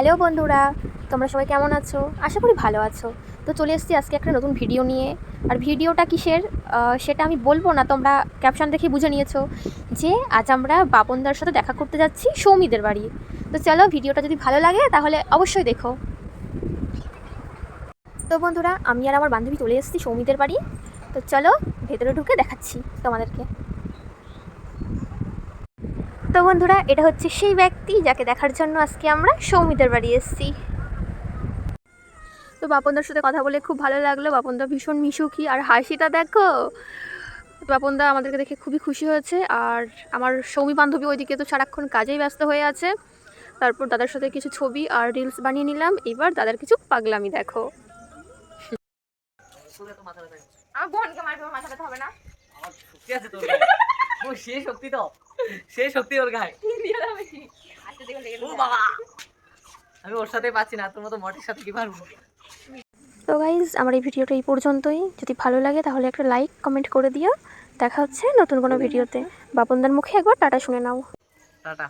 Hello বন্ধুরা, তোমরা সবাই কেমন আছো? আশা করি ভালো আছো। তো চলে এসেছি আজকে একটা নতুন ভিডিও নিয়ে। আর ভিডিওটা কিসের? সেটা আমি বলব না, তোমরা ক্যাপশন দেখে বুঝে নিয়েছো যে আজ আমরা বাপনদার সাথে দেখা করতে যাচ্ছি সৌমিদের বাড়ি। তো চলো ভিডিওটা যদি ভালো লাগে, তাহলে অবশ্যই দেখো। তো বন্ধুরা, আমি আর আমার বান্ধবী চলে এসেছি সৌমিদের বাড়ি। তো চলো ভেতরে ঢুকে দেখাচ্ছি তোমাদেরকে। তো বন্ধুরা এটা হচ্ছে সেই ব্যক্তি যাকে দেখার জন্য আজকে আমরা সৌমিদের বাড়ি এসেছি। তো বাপনদার সাথে কথা বলে খুব ভালো লাগল। বাপনদা ভীষণ মিশুকি আর হাসিটা দেখো। বাপনদা আমাদেরকে দেখে খুবই খুশি হয়েছে আর আমার সৌমি বান্ধবী ওইদিকে তো সারাক্ষণ কাজেই ব্যস্ত হয়ে আছে। তারপর দাদার সাথে কিছু ছবি আর রিলস বানিয়ে নিলাম। এবার দাদার কিছু পাগলামি দেখো। আমার বোনকে মারবে মাথা ব্যথা হবে না। আমার শক্তি আছে তোর ও সে শক্তি তো। সে সত্যি ওর গায়ে। ও বাবা আমি ওর সাথে পাচ্ছি না তোর মতো মটের সাথে কি পারব? তো গাইজ আমার এই ভিডিওটা এই পর্যন্তই। যদি ভালো লাগে তাহলে একটা লাইক কমেন্ট করে দিও। দেখা হচ্ছে নতুন কোনো ভিডিওতে। বাপনদার মুখে একবার টাটা শুনে নাও। টাটা।